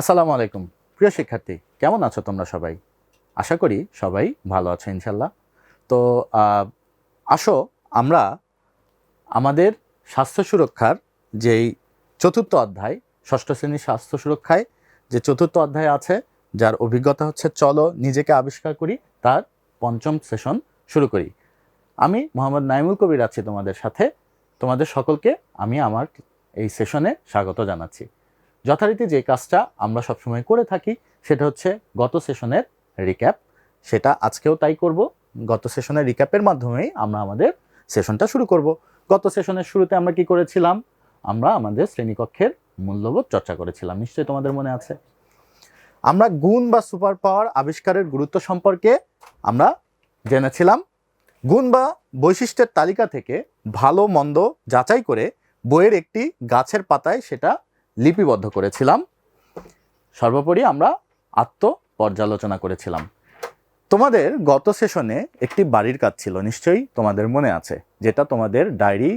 আসসালামু আলাইকুম। প্রিয় শিক্ষার্থী, কেমন আছো তোমরা সবাই? আশা করি সবাই ভালো আছো ইনশাল্লাহ তো আসো আমরা আমাদের স্বাস্থ্য সুরক্ষার যেই চতুর্থ অধ্যায়, ষষ্ঠ শ্রেণির স্বাস্থ্য সুরক্ষায় যে চতুর্থ অধ্যায় আছে, যার অভিজ্ঞতা হচ্ছে চলো নিজেকে আবিষ্কার করি, তার পঞ্চম সেশন শুরু করি। আমি মোহাম্মদ নাইমুল কবির আছি তোমাদের সাথে। তোমাদের সকলকে আমি আমার এই সেশনে স্বাগত জানাচ্ছি। যথারীতি যে কাজটা আমরা সবসময় করে থাকি, সেটা হচ্ছে গত সেশনের রিক্যাপ সেটা আজকেও তাই করব। গত সেশনের রিক্যাপের মাধ্যমেই আমরা আমাদের সেশনটা শুরু করব। গত সেশনের শুরুতে আমরা কি করেছিলাম? আমরা আমাদের শ্রেণীকক্ষের মূল্যবোধ চর্চা করেছিলাম। নিশ্চয়ই তোমাদের মনে আছে। আমরা গুণ বা সুপার পাওয়ার আবিষ্কারের গুরুত্ব সম্পর্কে আমরা জেনেছিলাম। গুণ বা বৈশিষ্ট্যের তালিকা থেকে ভালো, মন্দ যাচাই করে বইয়ের একটি গাছের পাতায় সেটা লিপিবদ্ধ করেছিলাম। সর্বোপরি আমরা আত্ম পর্যালোচনা করেছিলাম। তোমাদের গত সেশনে একটি বাড়ির কাজ ছিল, নিশ্চয়ই তোমাদের মনে আছে। যেটা তোমাদের ডায়েরি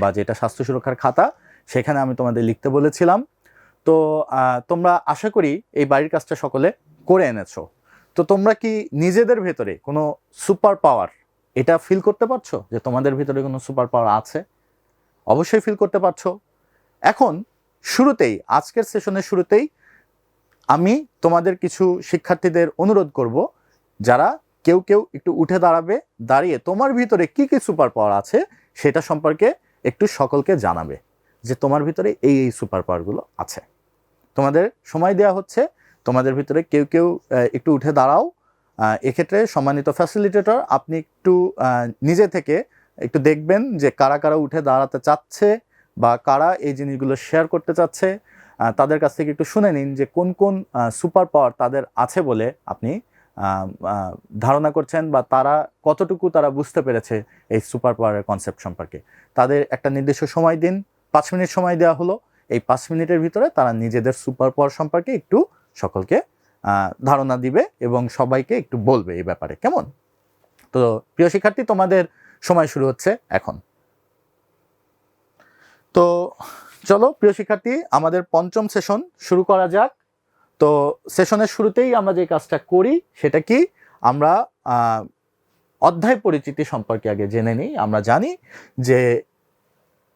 বা যেটা স্বাস্থ্য সুরক্ষার খাতা, সেখানে আমি তোমাদের লিখতে বলেছিলাম। তো তোমরা আশা করি এই বাড়ির কাজটা সকলে করে এনেছো। তো তোমরা কি নিজেদের ভেতরে কোনো সুপার পাওয়ার এটা ফিল করতে পারছ? যে তোমাদের ভেতরে কোনো সুপার পাওয়ার আছে? অবশ্যই ফিল করতে পারছ। এখন শুরুতেই, আজকের সেশনের শুরুতেই আমি তোমাদের কিছু শিক্ষার্থীদের অনুরোধ করব, যারা কেউ কেউ একটু উঠে দাঁড়াবে, দাঁড়িয়ে তোমার ভিতরে কি কি সুপার পাওয়ার আছে সেটা সম্পর্কে একটু সকলকে জানাবে যে তোমার ভিতরে এই এই সুপার পাওয়ারগুলো আছে। তোমাদের সময় দেওয়া হচ্ছে, তোমাদের ভিতরে কেউ কেউ একটু উঠে দাঁড়াও। এক্ষেত্রে সম্মানিত ফ্যাসিলিটেটর আপনি একটু নিজে থেকে একটু দেখবেন যে কারা কারা উঠে দাঁড়াতে চাচ্ছে বা কারা এই জিনিসগুলো শেয়ার করতে চাচ্ছে তাদের কাছ থেকে একটু শুনে নিন যে কোন কোন সুপার পাওয়ার তাদের আছে বলে আপনি ধারণা করছেন বা তারা কতটুকু তারা বুঝতে পেরেছে এই সুপার পাওয়ারের কনসেপ্ট সম্পর্কে। তাদের একটা নির্দিষ্ট সময় দিন, পাঁচ মিনিট সময় দেওয়া হলো, এই পাঁচ মিনিটের ভিতরে তারা নিজেদের সুপার পাওয়ার সম্পর্কে একটু সকলকে ধারণা দিবে এবং সবাইকে একটু বলবে এই ব্যাপারে। কেমন? তো প্রিয় শিক্ষার্থী, তোমাদের সময় শুরু হচ্ছে এখন। তো চলো, প্রিয় শিক্ষার্থী, আমাদের পঞ্চম সেশন শুরু করা যাক। তো সেশনের শুরুতেই আমরা যে কাজটা করি, সেটা কি? আমরা অধ্যায় পরিচিতি সম্পর্কে আগে জেনে নিই। আমরা জানি যে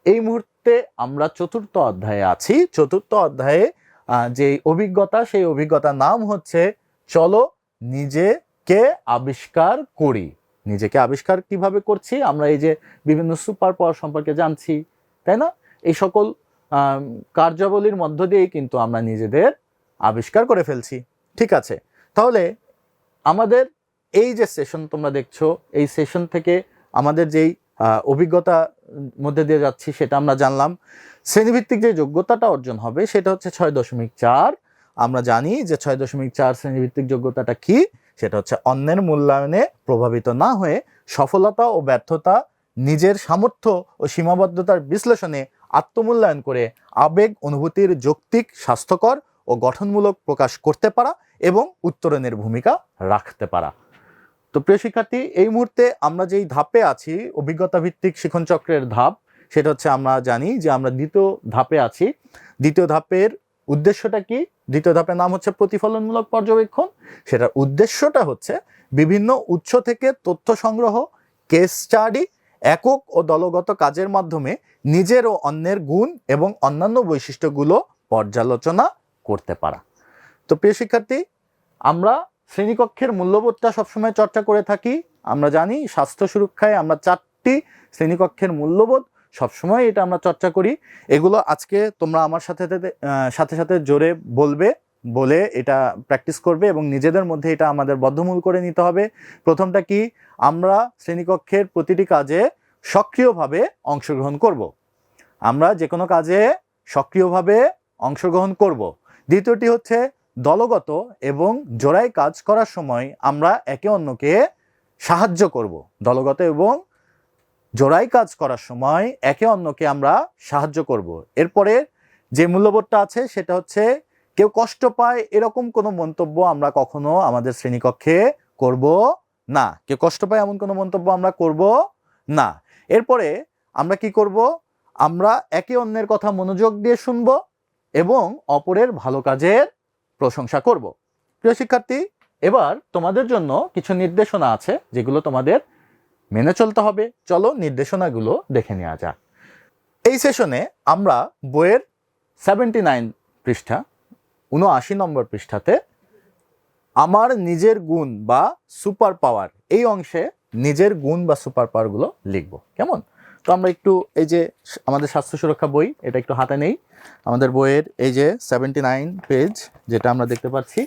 এই মুহূর্তে আমরা চতুর্থ অধ্যায়ে আছি। চতুর্থ অধ্যায়ে যে অভিজ্ঞতা, সেই অভিজ্ঞতার নাম হচ্ছে, চলো নিজেকে আবিষ্কার করি। নিজেকে আবিষ্কার কীভাবে করছি? আমরা এই যে বিভিন্ন সুপার পাওয়ার সম্পর্কে জানছি, তাই না? এই সকল কার্যাবলীর মধ্য দিয়েই কিন্তু আমরা নিজেদের আবিষ্কার করে ফেলছি। ঠিক আছে? তাহলে আমাদের এই যে সেশন তোমরা দেখছ, এই সেশন থেকে আমাদের যেই অভিজ্ঞতা মধ্যে দিয়ে যাচ্ছি সেটা আমরা জানলাম। শ্রেণীভিত্তিক যে যোগ্যতাটা অর্জন হবে সেটা হচ্ছে ছয় দশমিক চার। আমরা জানি যে ছয় দশমিক চার শ্রেণীভিত্তিক যোগ্যতাটা কি? সেটা হচ্ছে অন্যের মূল্যায়নে প্রভাবিত না হয়ে সফলতা ও ব্যর্থতা, নিজের সামর্থ্য ও সীমাবদ্ধতার বিশ্লেষণে আত্মমূল্যায়ন করে আবেগ, অনুভূতির যৌক্তিক, স্বাস্থ্যকর ও গঠনমূলক প্রকাশ করতে পারা এবং উত্তরণের ভূমিকা রাখতে পারা। তো প্রিয় শিক্ষার্থী, এই মুহূর্তে আমরা যেই ধাপে আছি অভিজ্ঞতা ভিত্তিক শিখন চক্রের ধাপ, সেটা হচ্ছে আমরা জানি যে আমরা দ্বিতীয় ধাপে আছি। দ্বিতীয় ধাপের উদ্দেশ্যটা কি? দ্বিতীয় ধাপের নাম হচ্ছে প্রতিফলনমূলক পর্যবেক্ষণ। সেটার উদ্দেশ্যটা হচ্ছে বিভিন্ন উৎস থেকে তথ্য সংগ্রহ কেস স্টাডি একক ও দলগত কাজের মাধ্যমে নিজের ও অন্যের গুণ এবং অন্যান্য বৈশিষ্ট্যগুলো পর্যালোচনা করতে পারা। তো প্রিয় শিক্ষার্থী, আমরা শ্রেণীকক্ষের মূল্যবোধটা সবসময় চর্চা করে থাকি। আমরা জানি স্বাস্থ্য সুরক্ষায় আমরা চারটি শ্রেণীকক্ষের মূল্যবোধ সবসময় এটা আমরা চর্চা করি। এগুলো আজকে তোমরা আমার সাথে সাথে সাথে জোরে বলবে। বলে এটা প্র্যাকটিস করবে এবং নিজেদের মধ্যে এটা আমাদের বদ্ধমূল করে নিতে হবে প্রথমটা কি আমরা শ্রেণীকক্ষের প্রতিটি কাজে সক্রিয়ভাবে অংশগ্রহণ করব। আমরা যে কোনো কাজে সক্রিয়ভাবে অংশগ্রহণ করব। দ্বিতীয়টি হচ্ছে দলগত এবং জোড়ায় কাজ করার সময় আমরা একে অন্যকে সাহায্য করব দলগত এবং জোড়ায় কাজ করার সময় একে অন্যকে আমরা সাহায্য করব এরপরে যে মূল্যবোধটা আছে সেটা হচ্ছে কেউ কষ্ট পায় এরকম কোনো মন্তব্য আমরা কখনো আমাদের শ্রেণীকক্ষে করব না। কেউ কষ্ট পায় এমন কোনো মন্তব্য আমরা করব না। এরপরে আমরা কি করব? আমরা একে অন্যের কথা মনোযোগ দিয়ে শুনব এবং অপরের ভালো কাজের প্রশংসা করব। প্রিয় শিক্ষার্থী, এবার তোমাদের জন্য কিছু নির্দেশনা আছে যেগুলো তোমাদের মেনে চলতে হবে। চলো নির্দেশনাগুলো দেখে নেওয়া যাক। এই সেশনে আমরা বইয়ের সেভেন্টি নাইন পৃষ্ঠা উনআশি নম্বর পৃষ্ঠাতে, আমার নিজের গুণ বা সুপার পাওয়ার এই অংশে নিজের গুণ বা সুপার পাওয়ারগুলো লিখব। কেমন? তো আমরা একটু এই যে আমাদের স্বাস্থ্য সুরক্ষা বই, এটা একটু হাতে নেই। আমাদের বইয়ের এই যে সেভেন্টি নাইন পেজ, যেটা আমরা দেখতে পাচ্ছি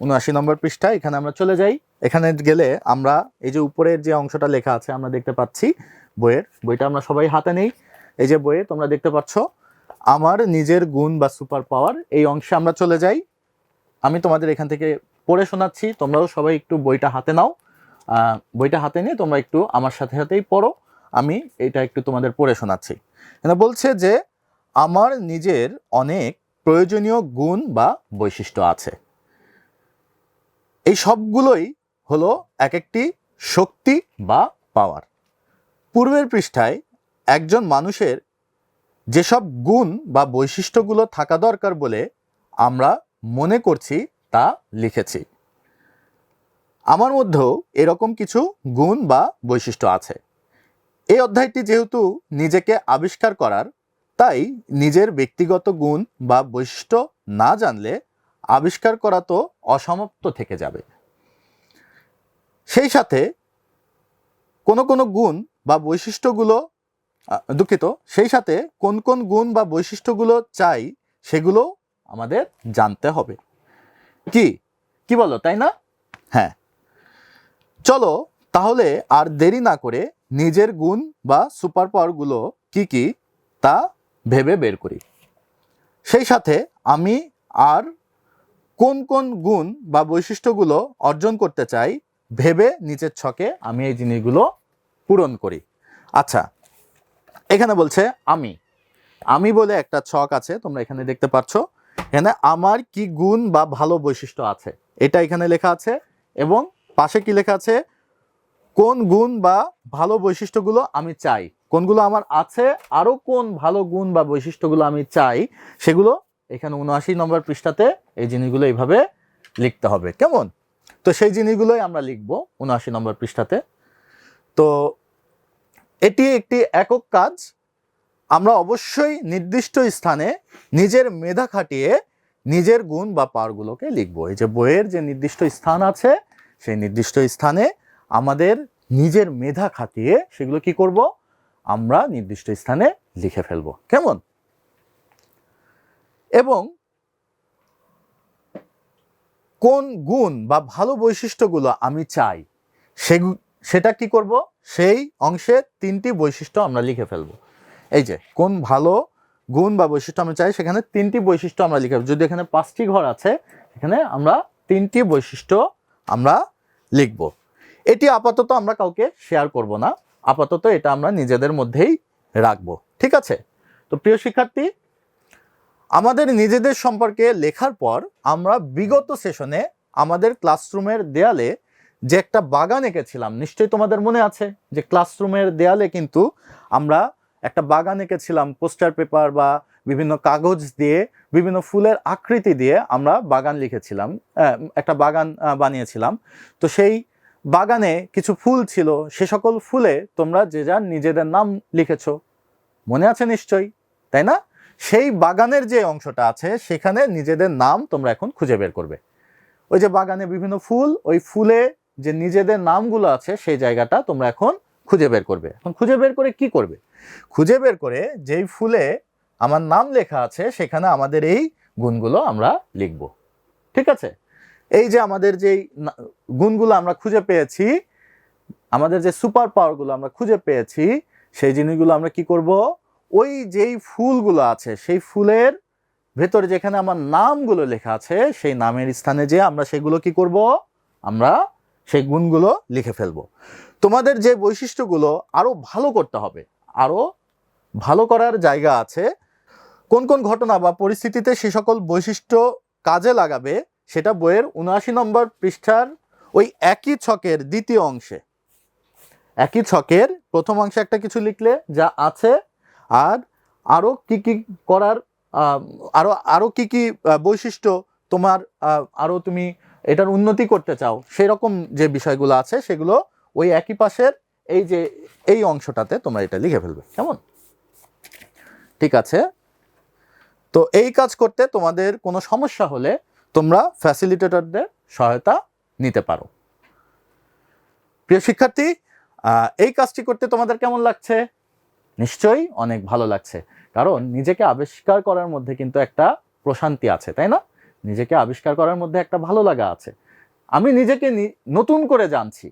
উনআশি নম্বর পৃষ্ঠা, এখানে আমরা চলে যাই। এখানে গেলে আমরা এই যে উপরের যে অংশটা লেখা আছে, আমরা দেখতে পাচ্ছি বইয়ের। বইটা আমরা সবাই হাতে নেই। এই যে বইয়ে তোমরা দেখতে পাচ্ছ আমার নিজের গুণ বা সুপার পাওয়ার এই অংশে আমরা চলে যাই। আমি তোমাদের এখান থেকে পড়ে শোনাচ্ছি, তোমরাও সবাই একটু বইটা হাতে নাও। বইটা হাতে নিয়ে তোমরা একটু আমার সাথে সাথেই পড়ো, আমি এটা একটু তোমাদের পড়ে শোনাচ্ছি। এখানে বলছে যে, আমার নিজের অনেক প্রয়োজনীয় গুণ বা বৈশিষ্ট্য আছে। এই সবগুলোই হলো এক একটি শক্তি বা পাওয়ার পূর্বের পৃষ্ঠায় একজন মানুষের যেসব গুণ বা বৈশিষ্ট্যগুলো থাকা দরকার বলে আমরা মনে করছি, তা লিখেছি। আমার মধ্যেও এরকম কিছু গুণ বা বৈশিষ্ট্য আছে। এই অধ্যায়টি যেহেতু নিজেকে আবিষ্কার করার, তাই নিজের ব্যক্তিগত গুণ বা বৈশিষ্ট্য না জানলে আবিষ্কার করা তো অসমাপ্ত থেকে যাবে। সেই সাথে কোনো কোনো গুণ বা বৈশিষ্ট্যগুলো দুঃখিত। সেই সাথে কোন কোন গুণ বা বৈশিষ্ট্যগুলো চাই সেগুলো আমাদের জানতে হবে। কি? কি বলো, তাই না? হ্যাঁ। চলো, তাহলে আর দেরি না করে নিজের গুণ বা সুপার পাওয়ারগুলো কি কি তা ভেবে বের করি। সেই সাথে আমি আর কোন কোন গুণ বা বৈশিষ্ট্যগুলো অর্জন করতে চাই ভেবে নিচের ছকে আমি এই জিনিসগুলো পূরণ করি। আচ্ছা এখানে বলছে, আমি। আমি বলে একটা ছক আছে, তোমরা এখানে দেখতে পাচ্ছ। এখানে আমার কি গুণ বা ভালো বৈশিষ্ট্য আছে? এটা এখানে লেখা আছে এবং পাশে কি লেখা আছে? কোন গুণ বা ভালো বৈশিষ্ট্যগুলো আমি চাই। কোনগুলো আমার আছে আরও কোন ভালো গুণ বা বৈশিষ্ট্যগুলো আমি চাই, সেগুলো এখানে উনআশি নম্বর পৃষ্ঠাতে এই জিনিসগুলো এইভাবে লিখতে হবে। কেমন? তো সেই জিনিসগুলোই আমরা লিখব উনআশি নম্বর পৃষ্ঠাতে। তো এটি একটি একক কাজ। আমরা অবশ্যই নির্দিষ্ট স্থানে নিজের মেধা খাটিয়ে নিজের গুণ বা পাওয়ারগুলোকে লিখব। এই যে বইয়ের যে নির্দিষ্ট স্থান আছে, সেই নির্দিষ্ট স্থানে আমাদের নিজের মেধা খাটিয়ে সেগুলো কি করব? আমরা নির্দিষ্ট স্থানে লিখে ফেলব। কেমন? এবং কোন গুণ বা ভালো বৈশিষ্ট্যগুলো আমি চাই, সেগু সেটা কি করব? সেই অংশে তিনটি বৈশিষ্ট্য আমরা লিখে ফেলব। এই যে, কোন ভালো গুণ বা বৈশিষ্ট্য আমরা চাই, সেখানে তিনটি বৈশিষ্ট্য আমরা লিখে যদি এখানে পাঁচটি ঘর আছে, এখানে আমরা তিনটি বৈশিষ্ট্য আমরা লিখব। এটি আপাতত আমরা কাউকে শেয়ার করব না। আপাতত এটা আমরা নিজেদের মধ্যেই রাখব। ঠিক আছে? তো প্রিয় শিক্ষার্থী, আমাদের নিজেদের সম্পর্কে লেখার পর আমরা বিগত সেশনে আমাদের ক্লাসরুমের দেয়ালে যে একটা বাগান এঁকেছিলাম, নিশ্চয়ই তোমাদের মনে আছে যে ক্লাসরুমের দেয়ালে কিন্তু আমরা একটা বাগান এঁকেছিলাম, পোস্টার পেপার বা বিভিন্ন কাগজ দিয়ে, বিভিন্ন ফুলের আকৃতি দিয়ে আমরা বাগান লিখেছিলাম একটা বাগান বানিয়েছিলাম। তো সেই বাগানে কিছু ফুল ছিল, সে সকল ফুলে তোমরা যে যার নিজেদের নাম লিখেছো। মনে আছে নিশ্চয়ই, তাই না? সেই বাগানের যে অংশটা আছে, সেখানে নিজেদের নাম তোমরা এখন খুঁজে বের করবে। ওই যে বাগানে বিভিন্ন ফুল, ওই ফুলে যে নিজেদের নামগুলো আছে সেই জায়গাটা তোমরা এখন খুঁজে বের করবে। এখন খুঁজে বের করে কি করবে? খুঁজে বের করে যেই ফুলে আমার নাম লেখা আছে সেখানে আমাদের এই গুণগুলো আমরা লিখব। ঠিক আছে? এই যে আমাদের যেই গুণগুলো আমরা খুঁজে পেয়েছি, আমাদের যে সুপার পাওয়ারগুলো আমরা খুঁজে পেয়েছি, সেই জিনিসগুলো আমরা কি করব? ওই যেই ফুলগুলো আছে সেই ফুলের ভেতরে যেখানে আমার নামগুলো লেখা আছে সেই নামের স্থানে যে আমরা সেগুলো কি করব? আমরা সেই গুণগুলো লিখে ফেলব। তোমাদের যে বৈশিষ্ট্যগুলো আরও ভালো করতে হবে আরও ভালো করার জায়গা আছে, কোন কোন ঘটনা বা পরিস্থিতিতে সে সকল বৈশিষ্ট্য কাজে লাগাবে, সেটা বইয়ের উনআশি নম্বর পৃষ্ঠার ওই একই ছকের দ্বিতীয় অংশে। একই ছকের প্রথম অংশে একটা কিছু লিখলে যা আছে, আর আরও কি কি করার আরও আরও আরও কি কি বৈশিষ্ট্য তোমার আরও তুমি এটার উন্নতি করতে চাও সেই রকম যে বিষয়গুলো আছে সেগুলো ওই একই পাশের এই যে, এই অংশটাতে তোমরা এটা লিখে ফেলবে, কেমন? ঠিক আছে? তো এই কাজ করতে তোমাদের কোনো সমস্যা হলে তোমরা ফ্যাসিলিটেটরদের সহায়তা নিতে পারো। প্রিয় শিক্ষার্থী এই কাজটি করতে তোমাদের কেমন লাগছে? নিশ্চয়ই অনেক ভালো লাগছে, কারণ নিজেকে আবিষ্কার করার মধ্যে কিন্তু একটা প্রশান্তি আছে, তাই না? নিজেকে আবিষ্কার করার মধ্যে একটা ভালো লাগা আছে। আমি নিজেকে নতুন করে জানছি।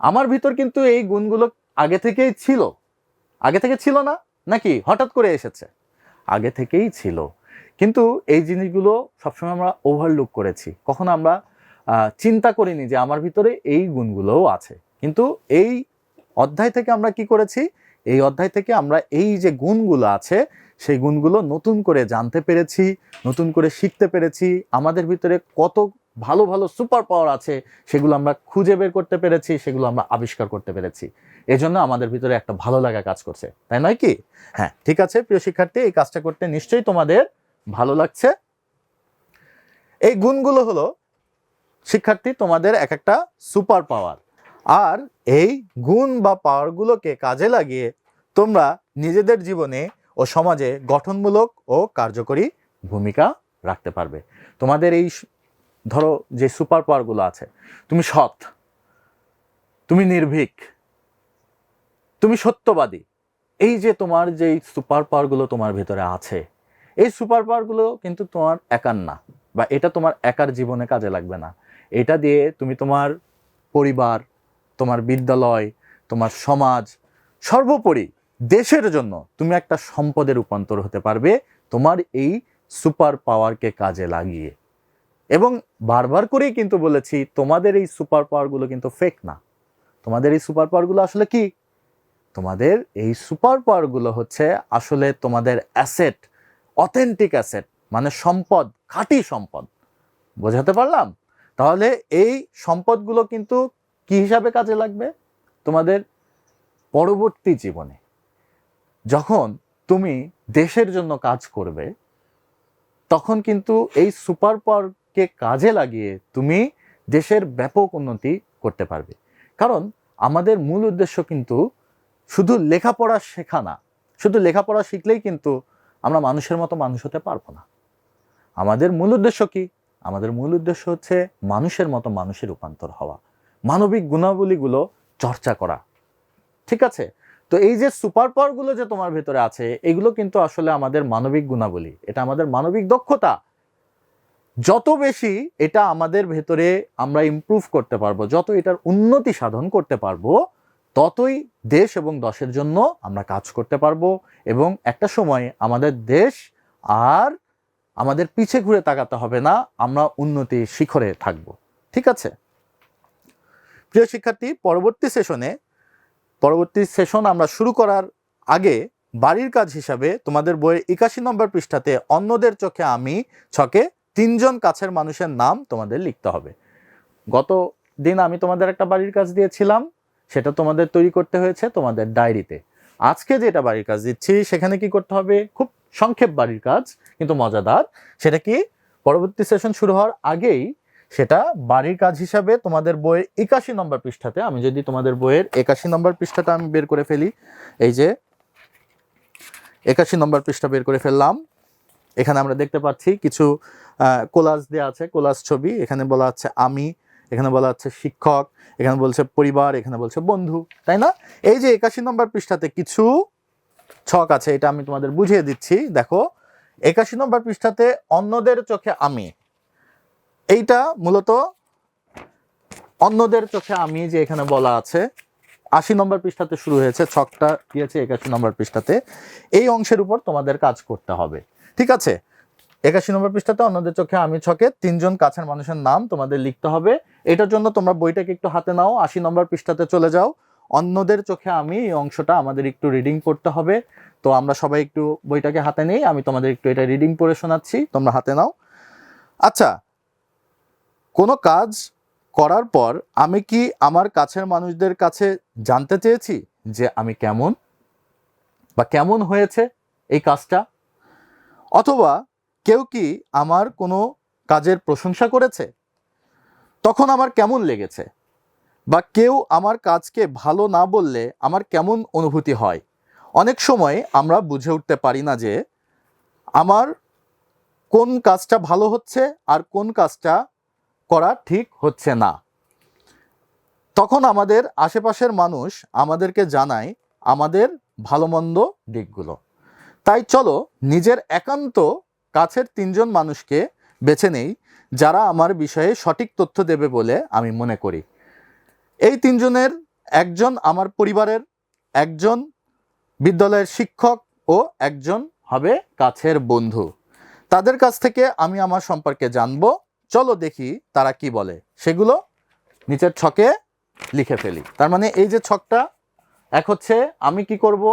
আমার ভিতর কিন্তু এই গুণগুলো আগে থেকেই ছিল। আগে থেকে ছিল না? নাকি হঠাৎ করে এসেছে? আগে থেকেই ছিল। কিন্তু এই জিনিসগুলো সবসময় আমরা ওভারলুক করেছি। কখনো আমরা চিন্তা করিনি যে আমার ভিতরে এই গুণগুলোও আছে। কিন্তু এই অধ্যায় থেকে আমরা কি করেছি? এই অধ্যায় থেকে আমরা এই যে গুণগুলো আছে, সেই গুণগুলো নতুন করে জানতে পেরেছি, নতুন করে শিখতে পেরেছি। আমাদের ভিতরে কত ভালো ভালো সুপার পাওয়ার আছে, সেগুলো আমরা খুঁজে বের করতে পেরেছি, সেগুলো আমরা আবিষ্কার করতে পেরেছি। এজন্য আমাদের ভিতরে একটা ভালো লাগা কাজ করছে, তাই নয় কি? হ্যাঁ ঠিক আছে প্রিয় শিক্ষার্থী, এই কাজটা করতে নিশ্চয়ই তোমাদের ভালো লাগছে। এই গুণগুলো হলো, শিক্ষার্থী, তোমাদের এক একটা সুপার পাওয়ার আর এই গুণ বা পাওয়ারগুলোকে কাজে লাগিয়ে তোমরা নিজেদের জীবনে ও সমাজে গঠনমূলক ও কার্যকরী ভূমিকা রাখতে পারবে। তোমাদের এই ধরো যে সুপার পাওয়ারগুলো আছে, তুমি সৎ, তুমি নির্ভীক, তুমি সত্যবাদী, এই যে তোমার যে সুপার পাওয়ারগুলো তোমার ভেতরে আছে, এই সুপার পাওয়ারগুলো কিন্তু তোমার একার না বা এটা তোমার একার জীবনে কাজে লাগবে না। এটা দিয়ে তুমি তোমার পরিবার তোমার বিদ্যালয়, তোমার সমাজ, সর্বোপরি দেশের জন্য তুমি একটা সম্পদে রূপান্তর হতে পারবে তোমার এই সুপার পাওয়ারকে কাজে লাগিয়ে। এবং বারবার করেই কিন্তু বলেছি, তোমাদের এই সুপার পাওয়ারগুলো কিন্তু ফেক না। তোমাদের এই সুপার পাওয়ারগুলো আসলে কি? তোমাদের এই সুপার পাওয়ারগুলো হচ্ছে আসলে তোমাদের অ্যাসেট অথেন্টিক অ্যাসেট মানে সম্পদ, খাঁটি সম্পদ। বোঝাতে পারলাম? তাহলে এই সম্পদগুলো কিন্তু কি হিসাবে কাজে লাগবে? তোমাদের পরবর্তী জীবনে যখন তুমি দেশের জন্য কাজ করবে, তখন কিন্তু এই সুপার পাওয়ারকে কাজে লাগিয়ে তুমি দেশের ব্যাপক উন্নতি করতে পারবে। কারণ আমাদের মূল উদ্দেশ্য কিন্তু শুধু লেখাপড়া শেখা না, শুধু লেখাপড়া শিখলেই কিন্তু আমরা মানুষের মতো মানুষ হতে পারব না। আমাদের মূল উদ্দেশ্য কি? আমাদের মূল উদ্দেশ্য হচ্ছে মানুষের মতো মানুষের রূপান্তর হওয়া। মানবিক গুণাবলীগুলো চর্চা করা। ঠিক আছে? তো এই যে সুপার পাওয়ারগুলো যে তোমার ভেতরে আছে, এগুলো কিন্তু আসলে আমাদের মানবিক গুণাবলী। এটা আমাদের মানবিক দক্ষতা। যত বেশি এটা আমাদের ভেতরে আমরা ইমপ্রুভ করতে পারব, যত এটার উন্নতি সাধন করতে পারব, ততই দেশ এবং দশের জন্য আমরা কাজ করতে পারব এবং একটা সময় আমাদের দেশ আর আমাদের পিছে ঘুরে তাকাতে হবে না, আমরা উন্নতি শিখরে থাকব। ঠিক আছে? প্রিয় শিক্ষার্থী, পরবর্তী সেশনে পরবর্তী সেশন আমরা শুরু করার আগে বাড়ির কাজ হিসাবে তোমাদের বইয়ের একাশি নম্বর পৃষ্ঠাতে অন্যদের চোখে আমি, ছকে তিনজন কাছের মানুষের নাম তোমাদের লিখতে হবে। গত দিন আমি তোমাদের একটা বাড়ির কাজ দিয়েছিলাম, সেটা তোমাদের তৈরি করতে হয়েছে তোমাদের ডায়েরিতে। আজকে যেটা বাড়ির কাজ দিচ্ছি, সেখানে কি করতে হবে? খুব সংক্ষেপ বাড়ির কাজ, কিন্তু মজাদার। সেটা কি? পরবর্তী সেশন শুরু হওয়ার আগেই সেটা বাড়ির কাজ হিসাবে তোমাদের বইয়ের একাশি নম্বর পৃষ্ঠাতে, আমি যদি তোমাদের বইয়ের একাশি নম্বর পৃষ্ঠাটা আমি বের করে ফেলি, এই যে একাশি নম্বর পৃষ্ঠা বের করে ফেললাম, এখানে আমরা দেখতে পাচ্ছি কিছু কোলাজ দেওয়া আছে কোলাজ ছবি, এখানে বলা হচ্ছে আমি, এখানে বলা হচ্ছে শিক্ষক, এখানে বলছে পরিবার, এখানে বলছে বন্ধু, তাই না? এই যে একাশি নম্বর পৃষ্ঠাতে কিছু ছক আছে, এটা আমি তোমাদের বুঝিয়ে দিচ্ছি, দেখো, একাশি নম্বর পৃষ্ঠাতে অন্যদের চোখে আমি এইটা মূলত অন্যদের চোখে আমি যে এখানে বলা আছে, আশি নম্বর পৃষ্ঠাতে শুরু হয়েছে, ছকটা দিয়েছে একাশি নম্বর পৃষ্ঠাতে। এই অংশের উপর তোমাদের কাজ করতে হবে, ঠিক আছে? একাশি নম্বর পৃষ্ঠাতে অন্যদের চোখে আমি ছকে তিনজন কাছের মানুষের নাম তোমাদের লিখতে হবে। এটার জন্য তোমরা বইটাকে একটু হাতে নাও, আশি নম্বর পৃষ্ঠাতে চলে যাও। অন্যদের চোখে আমি এই অংশটা আমাদের একটু রিডিং করতে হবে। তো আমরা সবাই একটু বইটাকে হাতে নেই, আমি তোমাদের একটু এটা রিডিং পড়ে শোনাচ্ছি, তোমরা হাতে নাও। আচ্ছা কোনো কাজ করার পর আমি কি আমার কাছের মানুষদের কাছে জানতে চেয়েছি যে আমি কেমন বা কেমন হয়েছে এই কাজটা? অথবা কেউ কি আমার কোনো কাজের প্রশংসা করেছে? তখন আমার কেমন লেগেছে? বা কেউ আমার কাজকে ভালো না বললে আমার কেমন অনুভূতি হয়? অনেক সময় আমরা বুঝে উঠতে পারি না যে আমার কোন কাজটা ভালো হচ্ছে আর কোন কাজটা করা ঠিক হচ্ছে না। তখন আমাদের আশেপাশের মানুষ আমাদেরকে জানায় আমাদের ভালো মন্দ দিকগুলো। তাই চলো নিজের একান্ত কাছের তিনজন মানুষকে বেছে নেই, যারা আমার বিষয়ে সঠিক তথ্য দেবে বলে আমি মনে করি। এই তিনজনের একজন আমার পরিবারের, একজন বিদ্যালয়ের শিক্ষক ও একজন হবে কাছের বন্ধু। তাদের কাছ থেকে আমি আমার সম্পর্কে জানব চলো দেখি তারা কি বলে। সেগুলো নিচের ছকে লিখে ফেলি। তার মানে এই যে ছকটা, এক হচ্ছে আমি কি করব?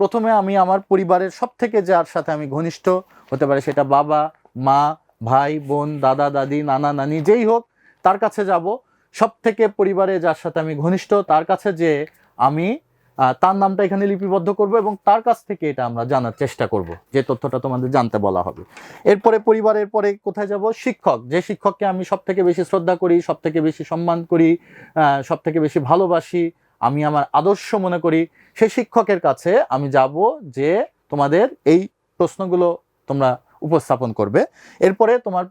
প্রথমে আমি আমার পরিবারের সব থেকে যার সাথে আমি ঘনিষ্ঠ হতে পারে সেটা বাবা, মা, ভাই, বোন, দাদা, দাদি, নানা, নানি, যেই হোক, তার কাছে যাব। সব থেকে পরিবারে যার সাথে আমি ঘনিষ্ঠ, তার কাছে যে আমি তার নামটা এখানে লিপিবদ্ধ করব এবং তার কাছ থেকে এটা আমরা জানার চেষ্টা করব। যে তথ্যটা তোমাদের জানতে বলা হবে। এরপরে পরিবারের পরে কোথায় যাব? শিক্ষক। যে শিক্ষককে আমি সব থেকে বেশি শ্রদ্ধা করি সব থেকে বেশি সম্মান করি সব থেকে বেশি ভালোবাসি, আমি আমার আদর্শ মনে করি সেই শিক্ষকের কাছে আমি যাব যে তোমাদের এই প্রশ্নগুলো তোমরা উপস্থাপন করবে। এরপরে তোমার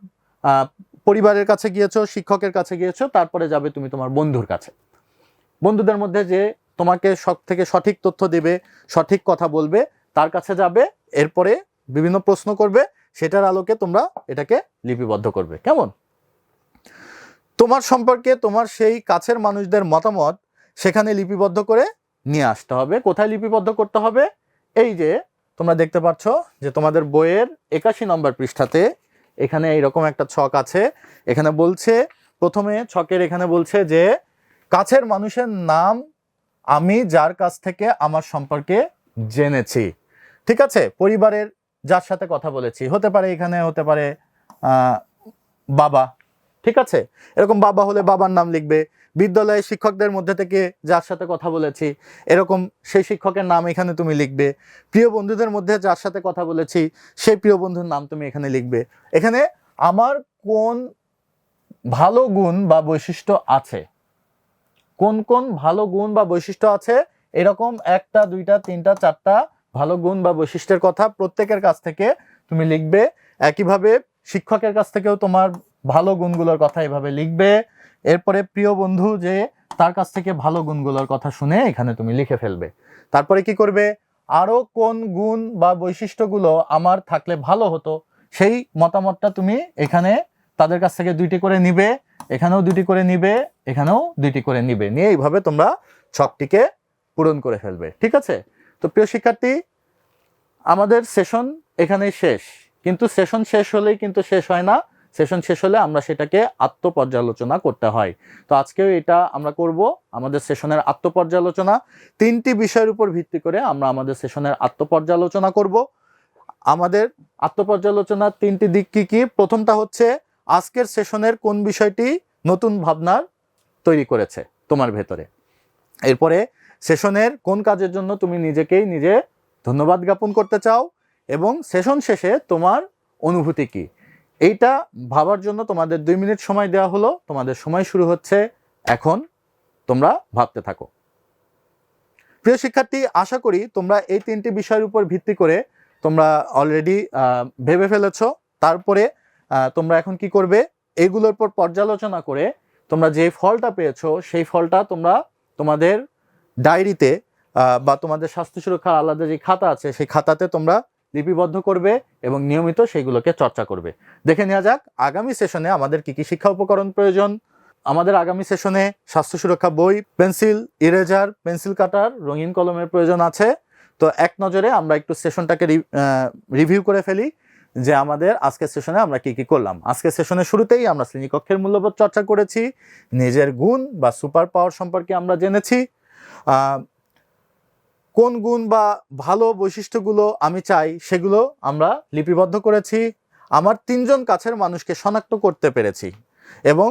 পরিবারের কাছে গিয়েছো, শিক্ষকের কাছে গিয়েছো, তারপরে যাবে তুমি তোমার বন্ধুর কাছে। বন্ধুদের মধ্যে যে তোমাকে সব থেকে সঠিক তথ্য দেবে, সঠিক কথা বলবে, তার কাছে যাবে, এরপরে বিভিন্ন প্রশ্ন করবে, সেটার আলোকে তোমরা এটাকে লিপিবদ্ধ করবে। কেমন? তোমার সম্পর্কে তোমার সেই কাছের মানুষদের মতামত সেখানে লিপিবদ্ধ করে নিয়ে আসতে হবে। কোথায় লিপিবদ্ধ করতে হবে? এই যে তোমরা দেখতে পাচ্ছ যে তোমাদের বইয়ের একাশি নম্বর পৃষ্ঠাতে এখানে এইরকম একটা ছক আছে। এখানে বলছে, প্রথমে ছকের এখানে বলছে যে, কাছের মানুষের নাম আমি যার কাছ থেকে আমার সম্পর্কে জেনেছি। ঠিক আছে? পরিবারের যার সাথে কথা বলেছি। হতে পারে এখানে, হতে পারে বাবা। ঠিক আছে? এরকম বাবা হলে বাবার নাম লিখবে। বিদ্যালয়ে শিক্ষকদের মধ্যে থেকে যার সাথে কথা বলেছি, এরকম সেই শিক্ষকের নাম এখানে তুমি লিখবে। প্রিয় বন্ধুদের মধ্যে যার সাথে কথা বলেছি, সেই প্রিয় বন্ধুর নাম তুমি এখানে লিখবে। এখানে আমার কোন ভালো গুণ বা বৈশিষ্ট্য আছে? কোন কোন ভালো গুণ বা বৈশিষ্ট্য আছে? এরকম একটা, দুইটা, তিনটা, চারটা ভালো গুণ বা বৈশিষ্ট্যের কথা প্রত্যেকের কাছ থেকে তুমি লিখবে। একইভাবে শিক্ষকের কাছ থেকেও তোমার ভালো গুণগুলোর কথা এভাবে লিখবে। এরপরে প্রিয় বন্ধু যে তার কাছ থেকে ভালো গুণগুলোর কথা শুনে এখানে তুমি লিখে ফেলবে। তারপরে কি করবে? আরও কোন গুণ বা বৈশিষ্ট্যগুলো আমার থাকলে ভালো হতো, সেই মতামতটা তুমি এখানে তাদের কাছ থেকে দুইটি করে নিবে। এখানেও দুটি করে নিবে, এখানেও দুটি করে নিবে। নিয়ে এইভাবে তোমরা ছকটিকে পূরণ করে ফেলবে, ঠিক আছে? তো প্রিয় শিক্ষার্থী, আমাদের সেশন এখানেই শেষ। কিন্তু সেশন শেষ হলেই কিন্তু শেষ হয় না। সেশন শেষ হলে আমরা সেটাকে আত্মপর্যালোচনা করতে হয়। তো আজকেও এটা আমরা করব, আমাদের সেশনের আত্মপর্যালোচনা। তিনটি বিষয়ের উপর ভিত্তি করে আমরা আমাদের সেশনের আত্মপর্যালোচনা করব। আমাদের আত্মপর্যালোচনার তিনটি দিক কি কি? প্রথমটা হচ্ছে আজকের সেশনের কোন বিষয়টি নতুন ভাবনার তৈরি করেছে তোমার ভেতরে? এরপরে সেশনের কোন কাজের জন্য তুমি নিজেকেই নিজে ধন্যবাদ জ্ঞাপন করতে চাও? এবং সেশন শেষে তোমার অনুভূতি কি? এইটা ভাবার জন্য তোমাদের দুই মিনিট সময় দেওয়া হলো। তোমাদের সময় শুরু হচ্ছে এখন। তোমরা ভাবতে থাকো। প্রিয় শিক্ষার্থী, আশা করি তোমরা এই তিনটি বিষয়ের উপর ভিত্তি করে তোমরা অলরেডি ভেবে ফেলেছ। তারপরে তোমরা এখন কি করবে? এইগুলোর পর পর্যালোচনা করে তোমরা যে ফলটা পেয়েছ, সেই ফলটা তোমরা তোমাদের ডায়েরিতে বা তোমাদের স্বাস্থ্য সুরক্ষার আলাদা যে খাতা আছে, সেই খাতাতে তোমরা লিপিবদ্ধ করবে এবং নিয়মিত সেইগুলোকে চর্চা করবে। দেখে নেওয়া যাক, আগামী সেশনে আমাদের কি কি শিক্ষা উপকরণ প্রয়োজন? আমাদের আগামী সেশনে স্বাস্থ্য সুরক্ষা বই, পেন্সিল, ইরেজার, পেন্সিল কাটার রঙিন কলমের প্রয়োজন আছে। তো এক নজরে আমরা একটু সেশনটাকে রিভিউ করে ফেলি। যে আমাদের আজকের সেশনে আমরা কি কি করলাম? আজকের সেশনের শুরুতেই আমরা শ্রেণীকক্ষের মূল্যবোধ চর্চা করেছি, নিজের গুণ বা সুপার পাওয়ার সম্পর্কে আমরা জেনেছি। কোন গুণ বা ভালো বৈশিষ্ট্যগুলো আমি চাই সেগুলো আমরা লিপিবদ্ধ করেছি। আমার তিনজন কাছের মানুষকে শনাক্ত করতে পেরেছি এবং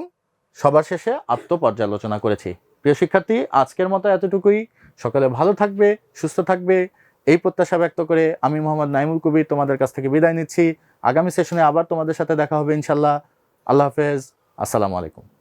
সবার শেষে আত্মপর্যালোচনা করেছি। প্রিয় শিক্ষার্থী, আজকের মতো এতটুকুই। সকালে ভালো থাকবে, সুস্থ থাকবে। এই প্রত্যাশা ব্যক্ত করে আমি মোহাম্মদ নাইমুল কবির তোমাদের কাছ থেকে বিদায় নিচ্ছি। আগামী সেশনে আবার তোমাদের সাথে দেখা হবে ইনশাল্লাহ আল্লাহ হাফেজ। আসসালামু আলাইকুম।